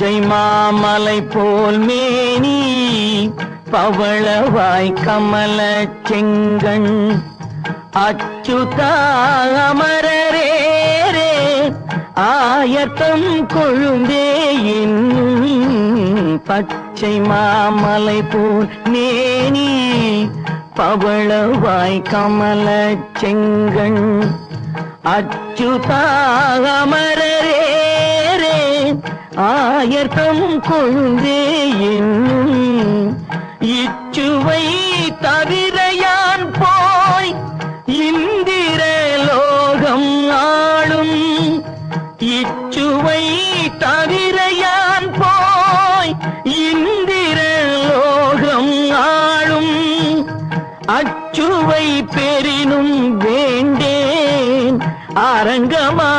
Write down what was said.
பச்சை மாமலை போல் மேனி பவளவாய் கமல செங்கண். அச்சுதா அமரரே ஆயத்தம் கொழுந்தேயின் பச்சை மாமலை போல் மேனி பவளவாய் கமல செங்கண். அச்சுதா அமரரே ஆயர்தம் கொழுந்தே என்னும் இச்சுவை தவிரையான் போய் இந்திர லோகம் ஆளும் இச்சுவை தவிரையான் போய் இந்திர லோகம் ஆளும் அச்சுவை பெரினும் வேண்டேன் அரங்கமா